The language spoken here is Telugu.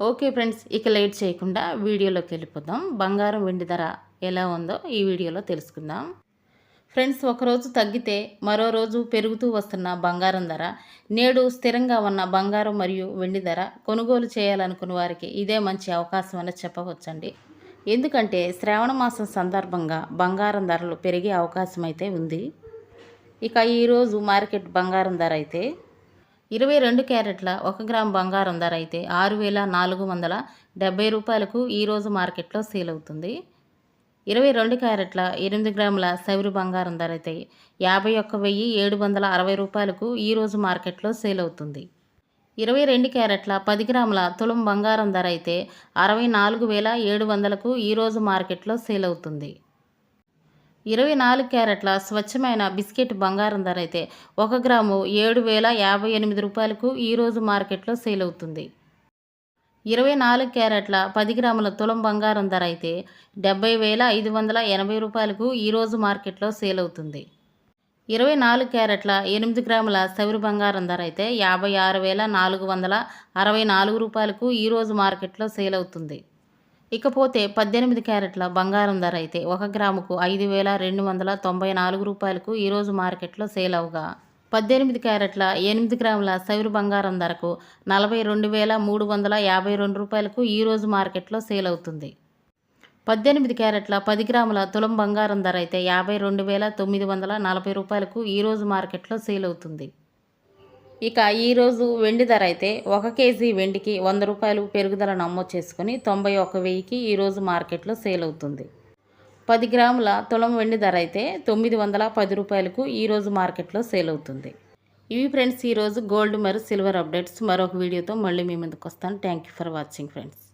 ఓకే ఫ్రెండ్స్ ఇక లేట్ చేయకుండా వీడియోలోకి వెళ్ళిపోదాం. బంగారం వెండి ధర ఎలా ఉందో ఈ వీడియోలో తెలుసుకుందాం. ఫ్రెండ్స్ ఒకరోజు తగ్గితే మరో రోజు పెరుగుతూ వస్తున్న బంగారం ధర నేడు స్థిరంగా ఉన్న బంగారం మరియు వెండి ధర కొనుగోలు చేయాలనుకున్న వారికి ఇదే మంచి అవకాశం అని చెప్పవచ్చండి. ఎందుకంటే శ్రావణ మాసం సందర్భంగా బంగారం ధరలు పెరిగే అవకాశం అయితే ఉంది. ఇక ఈరోజు మార్కెట్ బంగారం ధర అయితే ఇరవై రెండు క్యారెట్ల ఒక గ్రామ్ బంగారం ధర అయితే ఆరు వేల నాలుగు వందల డెబ్బై రూపాయలకు ఈరోజు మార్కెట్లో సేల్ అవుతుంది. ఇరవై రెండు క్యారెట్ల ఎనిమిది గ్రాముల సవిరు బంగారం ధర అయితే యాభై ఒక్క వెయ్యి ఏడు వందల అరవై రూపాయలకు ఈరోజు మార్కెట్లో సేల్ అవుతుంది. ఇరవై రెండు క్యారెట్ల పది గ్రాముల తులం బంగారం ధర అయితే అరవై నాలుగు వేల ఏడు వందలకు ఈరోజు మార్కెట్లో సేల్ అవుతుంది. ఇరవై నాలుగు క్యారెట్ల స్వచ్ఛమైన బిస్కెట్ బంగారం ధర అయితే ఒక గ్రాము ఏడు వేల యాభై ఎనిమిది రూపాయలకు ఈరోజు మార్కెట్లో సేల్ అవుతుంది. ఇరవై నాలుగు క్యారెట్ల పది గ్రాముల తులం బంగారం ధర అయితే డెబ్బై వేల ఐదు వందల ఎనభై రూపాయలకు ఈరోజు మార్కెట్లో సేల్ అవుతుంది. ఇరవై నాలుగు క్యారెట్ల ఎనిమిది గ్రాముల సవిరి బంగారం ధర అయితే యాభై ఆరు వేల నాలుగు వందల అరవై నాలుగు రూపాయలకు ఈరోజు మార్కెట్లో సేల్ అవుతుంది. ఇకపోతే పద్దెనిమిది క్యారెట్ల బంగారం ధర అయితే ఒక గ్రాముకు ఐదు వేల రెండు వందల తొంభై నాలుగు రూపాయలకు ఈరోజు మార్కెట్లో సేల్ అవగా. పద్దెనిమిది క్యారెట్ల ఎనిమిది గ్రాముల సౌరు బంగారం ధరకు నలభై రెండు వేల మూడు వందల యాభై రెండు రూపాయలకు ఈరోజు మార్కెట్లో సేల్ అవుతుంది. పద్దెనిమిది క్యారెట్ల పది గ్రాముల తులం బంగారం ధర అయితే యాభై రెండు వేల తొమ్మిది వందల నలభై రూపాయలకు ఈరోజు మార్కెట్లో సేల్ అవుతుంది. ఇక ఈరోజు వెండి ధర అయితే ఒక కేజీ వెండికి వంద రూపాయలు పెరుగుదల నమోదు చేసుకుని తొంభై ఒక వెయ్యికి ఈరోజు మార్కెట్లో సేల్ అవుతుంది. పది గ్రాముల తులం వెండి ధర అయితే తొమ్మిది వందల పది రూపాయలకు ఈరోజు మార్కెట్లో సేల్ అవుతుంది. ఇవి ఫ్రెండ్స్ ఈరోజు గోల్డ్ మరియు సిల్వర్ అప్డేట్స్. మరొక వీడియోతో మళ్ళీ మీ ముందుకు వస్తాను. Thank you for watching friends